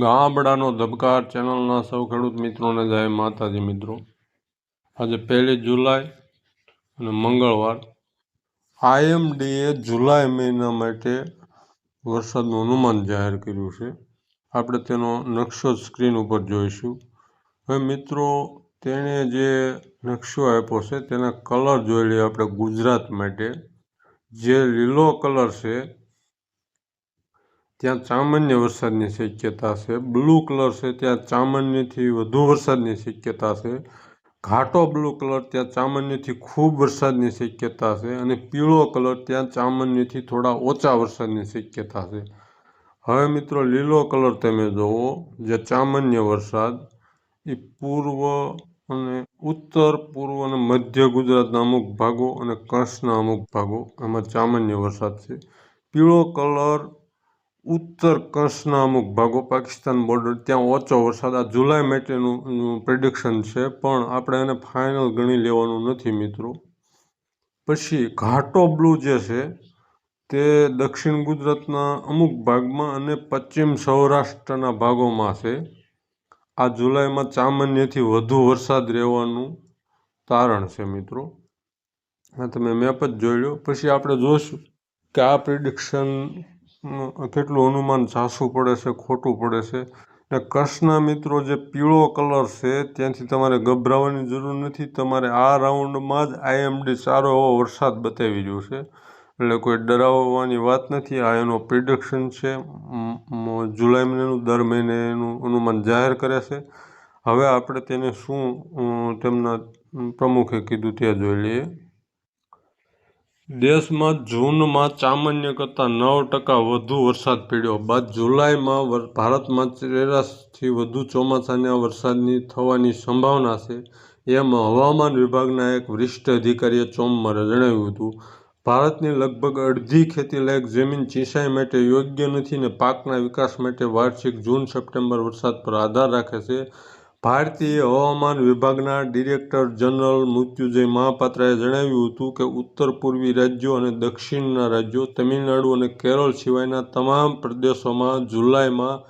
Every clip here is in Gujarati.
ગામડાનો ધબકાર ચેનલના સૌ ખેડૂત મિત્રોને જય માતાજી મિત્રો. આજે પહેલી જુલાઈ અને મંગળવાર આઈએમડીએ જુલાઈ મહિના માટે વરસાદનું અનુમાન જાહેર કર્યું છે. આપણે તેનો નકશો સ્ક્રીન ઉપર જોઈશું. હવે મિત્રો, તેણે જે નકશો આપ્યો છે તેના કલર જોઈ લઈએ આપણે ગુજરાત માટે. જે લીલો કલર છે ત્યાં સામાન્ય વરસાદની શક્યતા છે. બ્લુ કલર છે, ત્યાં સામાન્યથી વધુ વરસાદની શક્યતા છે. ઘાટો બ્લુ કલર ત્યાં સામાન્યથી ખૂબ વરસાદની શક્યતા છે. અને પીળો કલર ત્યાં સામાન્યથી થોડા ઓછા વરસાદની શક્યતા છે. હવે મિત્રો, લીલો કલર તમે જુઓ, જે સામાન્ય વરસાદ, એ પૂર્વ અને ઉત્તર, પૂર્વ અને મધ્ય ગુજરાતના અમુક ભાગો અને કચ્છના અમુક ભાગો એમાં સામાન્ય વરસાદ છે. પીળો કલર ઉત્તર કચ્છના અમુક ભાગો પાકિસ્તાન બોર્ડર ત્યાં ઓછો વરસાદ. આ જુલાઈ માટેનું પ્રિડિક્શન છે, પણ આપણે એને ફાઇનલ ગણી લેવાનું નથી મિત્રો. પછી ઘાટો બ્લુ જે છે, તે દક્ષિણ ગુજરાતના અમુક ભાગમાં અને પશ્ચિમ સૌરાષ્ટ્રના ભાગોમાં છે. આ જુલાઈમાં સામાન્યથી વધુ વરસાદ રહેવાનું તારણ છે મિત્રો. આ તમે મેપ જ જોઈ લો. પછી આપણે જોઈશું કે આ પ્રિડિક્શન કેટલું અનુમાન સાચું પડે છે, ખોટું પડે છે. ને કૃષ્ણ મિત્રો જે પીળો કલર છે, ત્યાંથી તમારે ગભરાવાની જરૂર નથી. તમારે આ રાઉન્ડમાં જ આઈએમડી સારો એવો વરસાદ બતાવી રહ્યો છે. એટલે કોઈ ડરાવવાની વાત નથી. આ એનો પ્રિડિક્શન છે. જુલાઈ મહિનાનું, દર મહિને એનું અનુમાન જાહેર કરે છે. હવે આપણે તેને શું તેમના પ્રમુખે કીધું તે જોઈ લઈએ. દેશમાં જૂનમાં સામાન્ય કરતાં નવ ટકા વધુ વરસાદ પડ્યો. બાદ જુલાઈમાં ભારતમાં સરેરાશથી વધુ ચોમાસાના વરસાદની થવાની સંભાવના છે. એમ હવામાન વિભાગના એક વરિષ્ઠ અધિકારીએ સોમવારે જણાવ્યું હતું. ભારતની લગભગ અડધી ખેતીલાયક જમીન સિંચાઈ માટે યોગ્ય નથી ને પાકના વિકાસ માટે વાર્ષિક જૂન સપ્ટેમ્બર વરસાદ પર આધાર રાખે છે. ભારતીય હવામાન વિભાગના ડિરેક્ટર જનરલ મૃત્યુંજય મહાપાત્રાએ જણાવ્યું હતું કે ઉત્તર પૂર્વી રાજ્યો અને દક્ષિણના રાજ્યો તમિલનાડુ અને કેરળ સિવાયના તમામ પ્રદેશોમાં જુલાઈમાં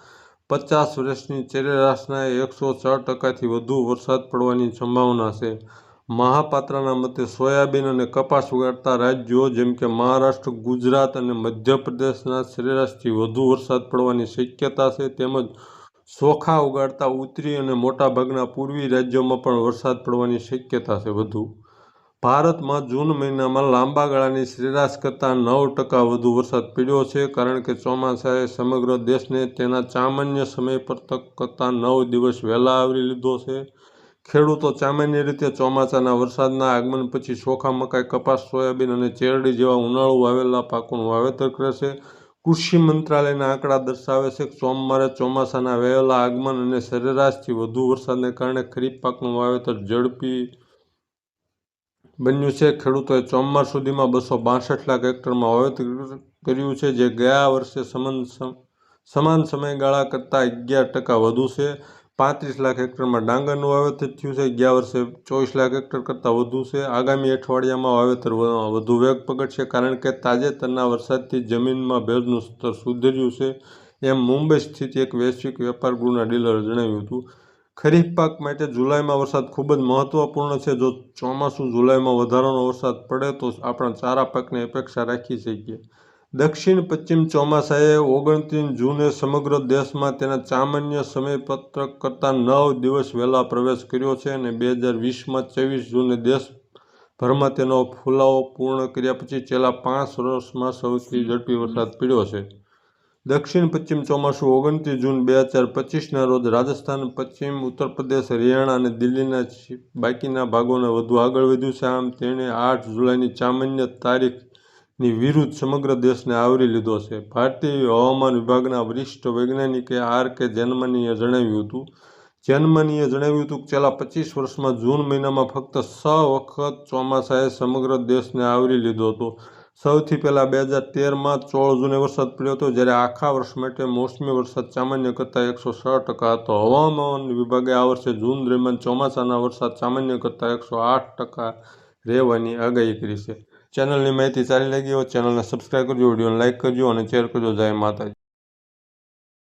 પચાસ વર્ષની સરેરાશના એકસો છ ટકાથી વધુ વરસાદ પડવાની સંભાવના છે. મહાપાત્રના મતે સોયાબીન અને કપાસ ઉગાડતા રાજ્યો જેમ કે મહારાષ્ટ્ર, ગુજરાત અને મધ્યપ્રદેશના સરેરાશથી વધુ વરસાદ પડવાની શક્યતા છે. તેમજ ચોખા ઉગાડતા ઉત્તરી અને મોટાભાગના પૂર્વી રાજ્યોમાં પણ વરસાદ પડવાની શક્યતા છે વધુ. ભારતમાં જૂન મહિનામાં લાંબા ગાળાની સરેરાશ કરતાં નવ ટકા વધુ વરસાદ પડ્યો છે કારણ કે ચોમાસાએ સમગ્ર દેશને તેના સામાન્ય સમય પર તક કરતાં નવ દિવસ વહેલા આવરી લીધો છે. ખેડૂતો સામાન્ય રીતે ચોમાસાના વરસાદના આગમન પછી ચોખા મકાઈ, કપાસ, સોયાબીન અને ચેરડી જેવા ઉનાળુ વાવેલા પાકોનું વાવેતર કરે છે. કૃષિ મંત્રાલયના આંકડા દર્શાવે છે કે સોમવારે ચોમાસાના વહેલા આગમન અને સરેરાશથી વધુ વરસાદને કારણે ખરીફ પાકનું વાવેતર ઝડપી બન્યું છે. ખેડૂતોએ ચોમાસ સુધીમાં બસો બાસઠ લાખ હેક્ટરમાં વાવેતર કર્યું છે, જે ગયા વર્ષે સમાન સમાન સમયગાળા કરતાં અગિયાર ટકા વધુ છે. પાંત્રીસ લાખ હેક્ટરમાં ડાંગરનું વાવેતર થયું છે. ગયા વર્ષે ચોવીસ લાખ હેક્ટર કરતાં વધુ છે. આગામી અઠવાડિયામાં વાવેતર વધુ વેગ પકડશે કારણ કે તાજેતરના વરસાદથી જમીનમાં ભેજનું સ્તર સુધર્યું છે. એમ મુંબઈ સ્થિત એક વૈશ્વિક વેપાર ગૃહના ડીલરે જણાવ્યું હતું. ખરીફ પાક માટે જુલાઈમાં વરસાદ ખૂબ જ મહત્વપૂર્ણ છે. જો ચોમાસું જુલાઈમાં વધારાનો વરસાદ પડે તો આપણા ચારા પાકની અપેક્ષા રાખી શકીએ. દક્ષિણ પશ્ચિમ ચોમાસાએ ઓગણત્રીસ જૂને સમગ્ર દેશમાં તેના સામાન્ય સમયપત્રક કરતાં નવ દિવસ વહેલા પ્રવેશ કર્યો છે અને બે હજાર વીસમાં ચોવીસ જૂને દેશભરમાં તેનો ફુલાવો પૂર્ણ કર્યા પછી છેલ્લા પાંચ વર્ષમાં સૌથી ઝડપી વરસાદ પડ્યો છે. દક્ષિણ પશ્ચિમ ચોમાસું ઓગણત્રીસ જૂન બે હજાર પચીસના રોજ રાજસ્થાન, પશ્ચિમ ઉત્તર પ્રદેશ હરિયાણા અને દિલ્હીના બાકીના ભાગોને વધુ આગળ વધ્યું છે. આમ તેણે આઠ જુલાઈની સામાન્ય તારીખ ની વિરુદ્ધ સમગ્ર દેશને આવરી લીધો છે. ભારતીય હવામાન વિભાગના વરિષ્ઠ વૈજ્ઞાનિકે આર કે જેનમનીએ જણાવ્યું હતું. જેનમનીએ જણાવ્યું હતું કે છેલ્લા પચીસ વર્ષમાં જૂન મહિનામાં ફક્ત છ વખત ચોમાસાએ સમગ્ર દેશને આવરી લીધો હતો. સૌથી પહેલાં બે હજાર તેરમાં ચોળ જૂને વરસાદ પડ્યો હતો, જ્યારે આખા વર્ષ માટે મોસમી વરસાદ સામાન્ય કરતાં એકસો છ ટકા હતો. હવામાન વિભાગે આ વર્ષે જૂન દરમિયાન ચોમાસાના વરસાદ સામાન્ય કરતાં એકસો આઠ ટકા રહેવાની આગાહી કરી છે. ચેનલની માહિતી સારી લાગી હોય ચેનલને સબસ્ક્રાઈબ કરજો, વિડીયોને લાઇક કરજો અને શેર કરજો. જય માતાજી.